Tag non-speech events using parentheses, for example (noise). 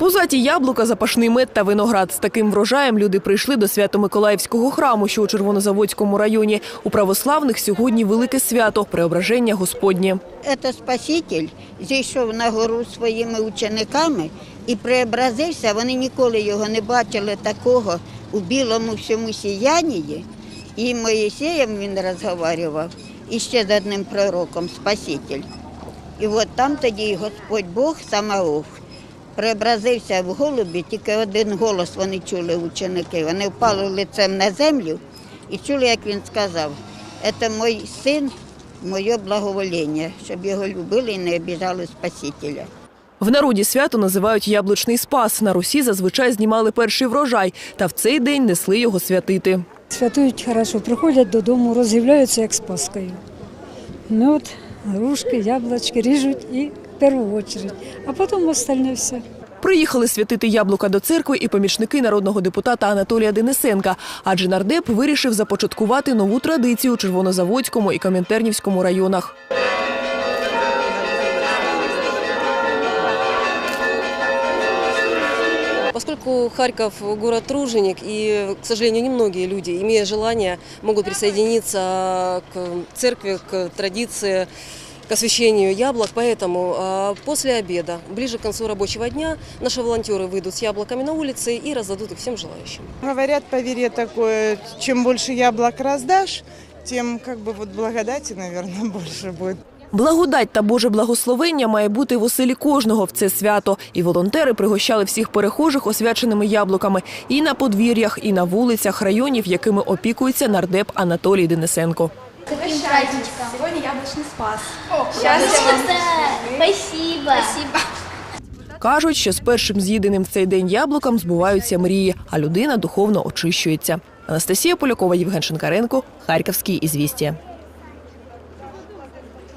Пузаті яблука, запашний мед та виноград. З таким врожаєм люди прийшли до Свято-Миколаївського храму, що у Червонозаводському районі. У православних сьогодні велике свято – преображення Господнє. Це Спаситель зійшов на гору своїми учениками і преобразився. Вони ніколи його не бачили такого у білому всьому сіянні. І Моїсеєм він розмовляв, і ще з одним пророком Спаситель. І от там тоді Господь Бог Самаоф преобразився в голубі, тільки один голос вони чули ученики. Вони впали лицем на землю і чули, як він сказав, це мій син, моє благовоління, щоб його любили і не обіжали Спасителя. В народі свято називають яблучний спас. На Русі зазвичай знімали перший врожай, та в цей день несли його святити. Святують хорошо, приходять додому, роз'являються як з Паскою. Мед, грушки, яблучки ріжуть і в першу чергу, а потім остальне все. Приїхали святити яблука до церкви і помічники народного депутата Анатолія Денисенка, адже нардеп вирішив започаткувати нову традицію у Червонозаводському і Комінтернівському районах. Поскольку Харьков город труженик, и, к сожалению, немногие люди, имея желание, могут присоединиться к церкви, к традиции, к освящению яблок. Поэтому а, после обеда, ближе к концу рабочего дня, наши волонтеры выйдут с яблоками на улице и раздадут их всем желающим. Говорят, поверье такое, чем больше яблок раздашь, тем как бы вот благодати, наверное, (laughs) больше будет. Благодать та Боже благословення має бути в оселі кожного в це свято. І волонтери пригощали всіх перехожих освяченими яблуками і на подвір'ях, і на вулицях районів, якими опікується нардеп Анатолій Денисенко. Сегодня яблочный спас. Спасибо. Кажуть, що з першим з'їденим в цей день яблуком збуваються мрії, а людина духовно очищується. Анастасія Полякова, Євген Шинкаренко, Харківські ізвістія.